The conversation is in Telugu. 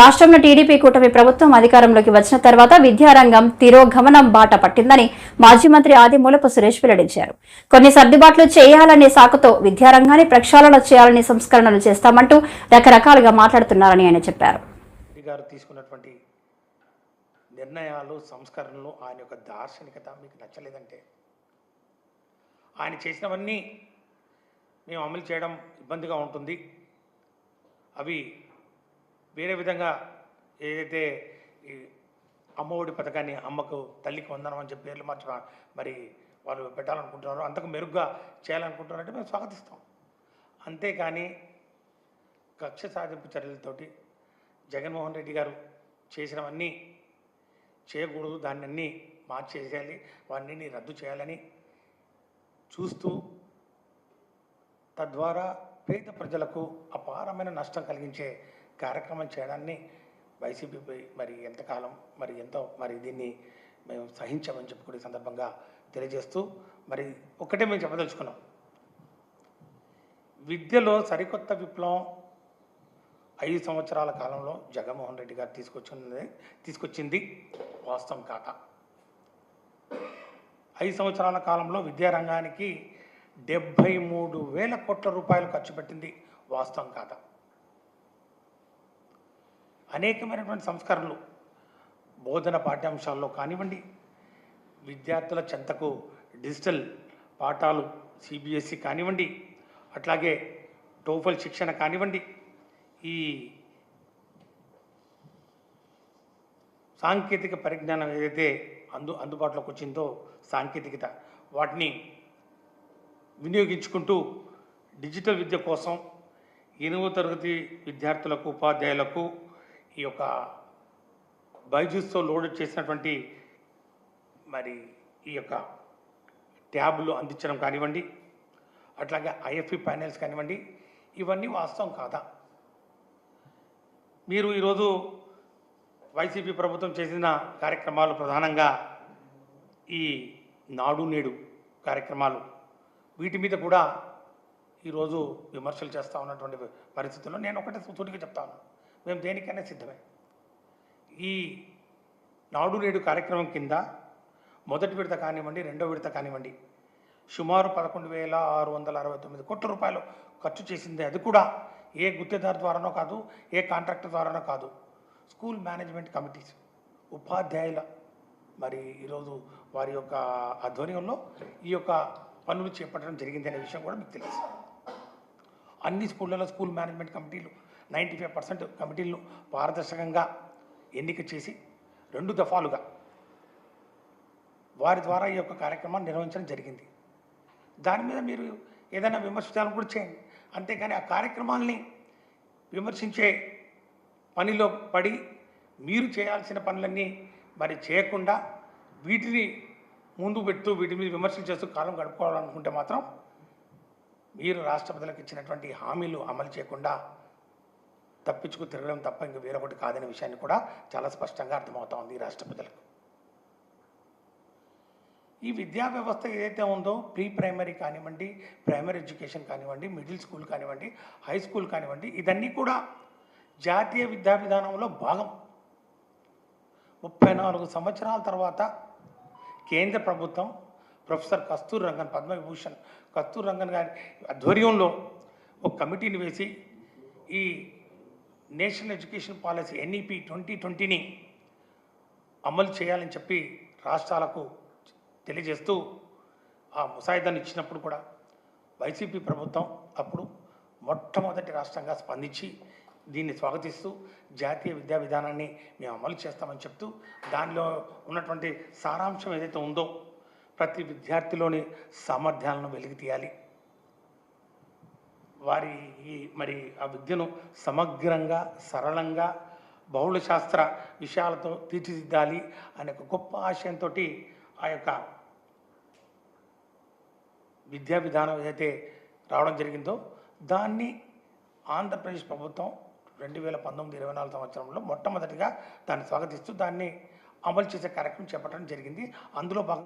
రాష్ట్రంలో టీడీపీ కూటమి ప్రభుత్వం అధికారంలోకి వచ్చిన తర్వాత విద్యారంగం తిరోగమనం బాట పట్టిందని మాజీ మంత్రి ఆదిమూలపు సురేష్ వెల్లడించారు. కొన్ని సర్దుబాట్లు చేయాలనే సాకుతో విద్యారంగాన్ని ప్రక్షాళన చేయాలని సంస్కరణలు చేస్తామంటూ రకరకాలుగా మాట్లాడుతున్నారని ఆయన చెప్పారు. తీసుకున్నటువంటి నిర్ణయాలు సంస్కరణలు ఆయన యొక్క దార్శనికత మీకు నచ్చలేదంటే ఆయన చేసినవన్నీ మేము అమలు చేయడం ఇబ్బందిగా ఉంటుంది. అవి వేరే విధంగా ఏదైతే ఈ అమ్మఒడి పథకాన్ని అమ్మకు తల్లికి వందనం అని చెప్పి పేర్లు మార్చడం మరి వాళ్ళు పెట్టాలనుకుంటున్నారో అంతకు మెరుగ్గా చేయాలనుకుంటున్నారంటే మేము స్వాగతిస్తాం. అంతేకాని కక్ష సాధింపు చర్యలతోటి జగన్మోహన్ రెడ్డి గారు చేసినవన్నీ చేయకూడదు దాన్ని అన్నీ మార్చేసేయాలి వాటిని రద్దు చేయాలని చూస్తూ తద్వారా పేద ప్రజలకు అపారమైన నష్టం కలిగించే కార్యక్రమం చేయడాన్ని వైసీపీపై మరి ఎంతకాలం మరి ఎంతో మరి దీన్ని మేము సహించామని చెప్పుకునే సందర్భంగా తెలియజేస్తూ మరి ఒకటే మేము చెప్పదలుచుకున్నాం. విద్యలో సరికొత్త విప్లవం ఐదు సంవత్సరాల కాలంలో జగన్మోహన్ రెడ్డి గారు తీసుకొచ్చింది తీసుకొచ్చింది వాస్తవం కాక. ఐదు సంవత్సరాల కాలంలో విద్యారంగానికి డెబ్భై మూడు వేల కోట్ల రూపాయలు ఖర్చు పెట్టింది వాస్తవం కాక. అనేకమైనటువంటి సంస్కరణలు బోధన పాఠ్యాంశాల్లో కానివ్వండి విద్యార్థుల చెంతకు డిజిటల్ పాఠాలు సిబిఎస్ఈ కానివ్వండి అట్లాగే టోఫల్ శిక్షణ కానివ్వండి ఈ సాంకేతిక పరిజ్ఞానం ఏదైతే అందు అందుబాటులోకి వచ్చిందో సాంకేతికత వాటిని వినియోగించుకుంటూ డిజిటల్ విద్య కోసం ఎనిమిదో తరగతి విద్యార్థులకు ఉపాధ్యాయులకు ఈ యొక్క బైజూస్తో లోడ్ చేసినటువంటి మరి ఈ యొక్క ట్యాబ్లు అందించడం కానివ్వండి అట్లాగే ఐఎఫ్ఈ ప్యానెల్స్ కానివ్వండి ఇవన్నీ వాస్తవం కాదా? మీరు ఈరోజు వైసీపీ ప్రభుత్వం చేసిన కార్యక్రమాలు ప్రధానంగా ఈ నాడు నేడు కార్యక్రమాలు వీటి మీద కూడా ఈరోజు విమర్శలు చేస్తూ ఉన్నటువంటి పరిస్థితుల్లో నేను ఒకటే సూటిగా చెప్తాను మేము దేనికైనా సిద్ధమే. ఈ నాడు నేడు కార్యక్రమం కింద మొదటి విడత కానివ్వండి రెండో విడత కానివ్వండి సుమారు పదకొండు వేల ఆరు వందల అరవై తొమ్మిది కోట్ల రూపాయలు ఖర్చు చేసింది అది కూడా ఏ గుత్తేదారు ద్వారానో కాదు ఏ కాంట్రాక్టర్ ద్వారానో కాదు. స్కూల్ మేనేజ్మెంట్ కమిటీస్ ఉపాధ్యాయుల మరి ఈరోజు వారి యొక్క ఆధ్వర్యంలో ఈ యొక్క పనులు చేపట్టడం జరిగింది అనే విషయం కూడా మీకు తెలుసు. అన్ని స్కూళ్ళలో స్కూల్ మేనేజ్మెంట్ కమిటీలు నైంటీ ఫైవ్ పర్సెంట్ కమిటీలను పారదర్శకంగా ఎన్నిక చేసి రెండు దఫాలుగా వారి ద్వారా ఈ యొక్క కార్యక్రమాన్ని నిర్వహించడం జరిగింది. దాని మీద మీరు ఏదైనా విమర్శించాలని కూడా చేయండి. అంతేకాని ఆ కార్యక్రమాల్ని విమర్శించే పనిలో పడి మీరు చేయాల్సిన పనులన్నీ మరి చేయకుండా వీటిని ముందు పెడుతూ వీటి మీద విమర్శలు చేస్తూ కాలం గడుపుకోవాలనుకుంటే మాత్రం మీరు రాష్ట్ర ప్రజలకు ఇచ్చినటువంటి హామీలు అమలు చేయకుండా తప్పించుకు తిరగడం తప్ప ఇంక వేరొకటి కాదనే విషయాన్ని కూడా చాలా స్పష్టంగా అర్థమవుతా ఉంది ఈ రాష్ట్ర ప్రజలకు. ఈ విద్యా వ్యవస్థ ఏదైతే ఉందో ప్రీ ప్రైమరీ కానివ్వండి ప్రైమరీ ఎడ్యుకేషన్ కానివ్వండి మిడిల్ స్కూల్ కానివ్వండి హై స్కూల్ కానివ్వండి ఇదన్నీ కూడా జాతీయ విద్యా విధానంలో భాగం. ముప్పై నాలుగు సంవత్సరాల తర్వాత కేంద్ర ప్రభుత్వం professor Kasturirangan Padma Vibhushan Kasturirangan గారి ఆధ్వర్యంలో ఒక కమిటీని వేసి ఈ national education policy NEP twenty ట్వంటీని అమలు చేయాలని చెప్పి రాష్ట్రాలకు తెలియజేస్తూ ఆ ముసాయిదాన్ని ఇచ్చినప్పుడు కూడా వైసీపీ ప్రభుత్వం అప్పుడు మొట్టమొదటి రాష్ట్రంగా స్పందించి దీన్ని స్వాగతిస్తూ జాతీయ విద్యా విధానాన్ని మేము అమలు చేస్తామని చెప్తూ దానిలో ఉన్నటువంటి సారాంశం ఏదైతే ఉందో ప్రతి విద్యార్థిలోని సామర్థ్యాలను వెలికి తీయాలి వారి ఈ మరి ఆ విద్యను సమగ్రంగా సరళంగా బహుళ శాస్త్ర విషయాలతో తీర్చిదిద్దాలి అనే ఒక గొప్ప ఆశయంతో ఆ యొక్క విద్యా విధానం ఏదైతే రావడం జరిగిందో దాన్ని ఆంధ్రప్రదేశ్ ప్రభుత్వం రెండు వేల పంతొమ్మిది ఇరవై నాలుగు సంవత్సరంలో మొట్టమొదటిగా దాన్ని స్వాగతిస్తూ దాన్ని అమలు చేసే కార్యక్రమం చేపట్టడం జరిగింది. అందులో భాగంగా